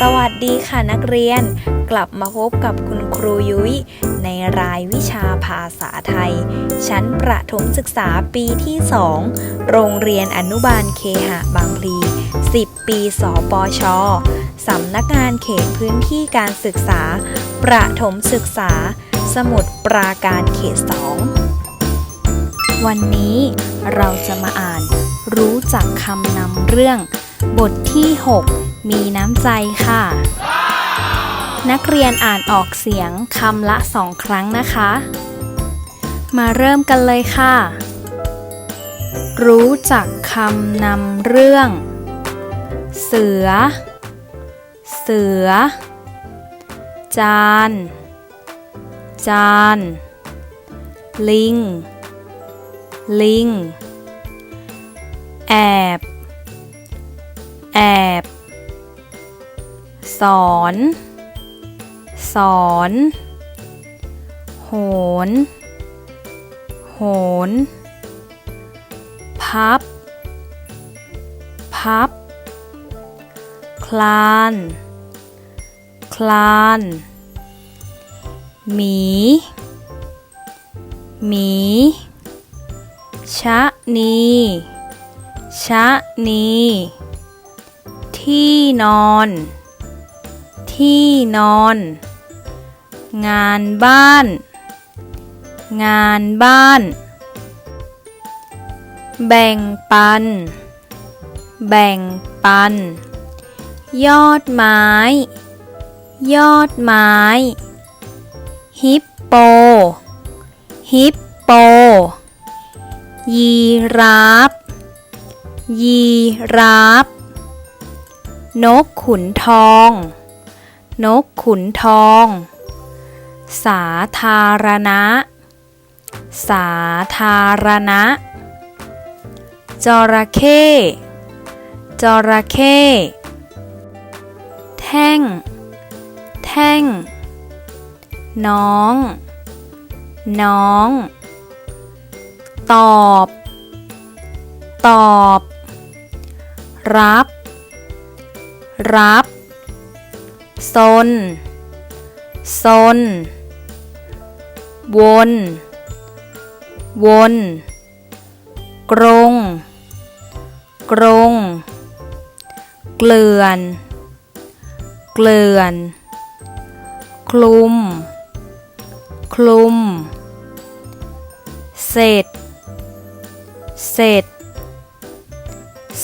สวัสดีค่ะนักเรียน กลับมาพบกับคุณครูยุ้ยในรายวิชาภาษาไทย ชั้นประถมศึกษาปีที่ 2 โรงเรียนอนุบาลเคหะบางพลี 10 ปีสปชสำนักงานเขตพื้นที่การศึกษา ประถมศึกษา สมุดปราการเขต 2 วันนี้ เราจะมาอ่าน รู้จักคำนำเรื่อง บทที่ 6 มีน้ำใจค่ะ นักเรียนอ่านออกเสียงคำละสองครั้งนะคะ มาเริ่มกันเลยค่ะ รู้จักคำนำเรื่อง เสือ เสือ จาน จาน ลิง ลิง แอบ แอบ สอน สอน โหน โหน พับ พับ คลาน คลานหมี หมี ชะนี ชะนี ที่นอน ที่นอน งานบ้าน งานบ้าน แบ่งปัน แบ่งปัน ยอดไม้ ยอดไม้ ฮิปโป ฮิปโป ยีราฟ ยีราฟ นกขุนทอง นกขุนทอง สาธารณะ สาธารณะ จระเข้ จระเข้ แท่ง แท่ง น้อง น้อง ตอบ ตอบ รับ รับซนซนวน วน กรง กรง เกลื่อน เกลื่อน คลุม คลุม เสร็จ เสร็จ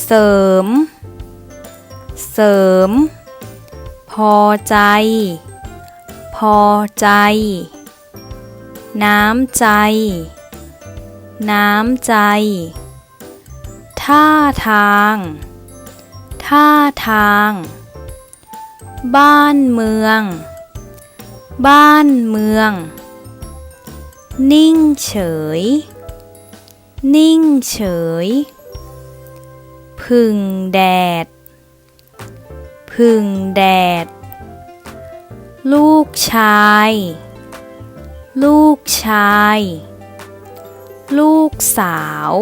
เสริม เสริม พอใจ พอใจ น้ำใจ น้ำใจ ท่าทาง ท่าทาง บ้านเมือง บ้านเมือง นิ่งเฉย นิ่งเฉย พึ่งแดด พึ่งแดด ลูกชาย ลูกชาย ลูกสาว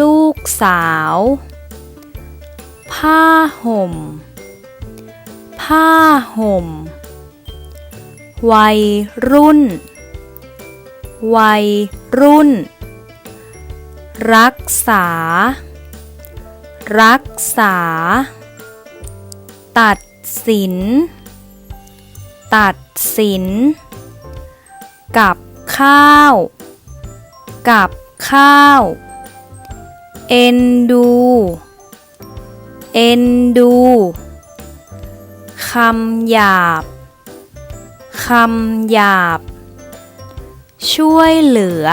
ลูกสาว ผ้าห่ม ผ้าห่ม วัยรุ่น วัยรุ่น รักษา รักษา ตัดสิน ตัดสิน กับข้าว กับข้าว เอ็นดู เอ็นดูคำหยาบ คำหยาบ ช่วยเหลือ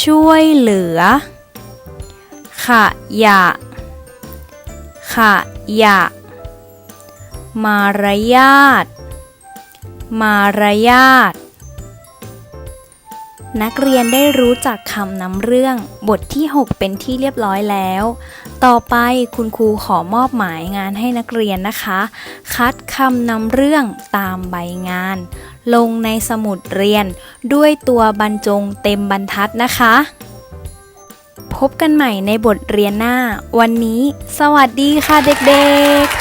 ช่วยเหลือ ขยะ ขยะ มารยาท มารยาท นักเรียนได้รู้จักคำนำเรื่องบทที่ 6 เป็นที่เรียบร้อยแล้ว ต่อไปคุณครูขอมอบหมายงานให้นักเรียนนะคะ คัดคำนำเรื่องตามใบงาน ลงในสมุดเรียน ด้วยตัวบรรจงเต็มบรรทัดนะคะ พบกันใหม่ในบทเรียนหน้า วันนี้ สวัสดีค่ะเด็กๆ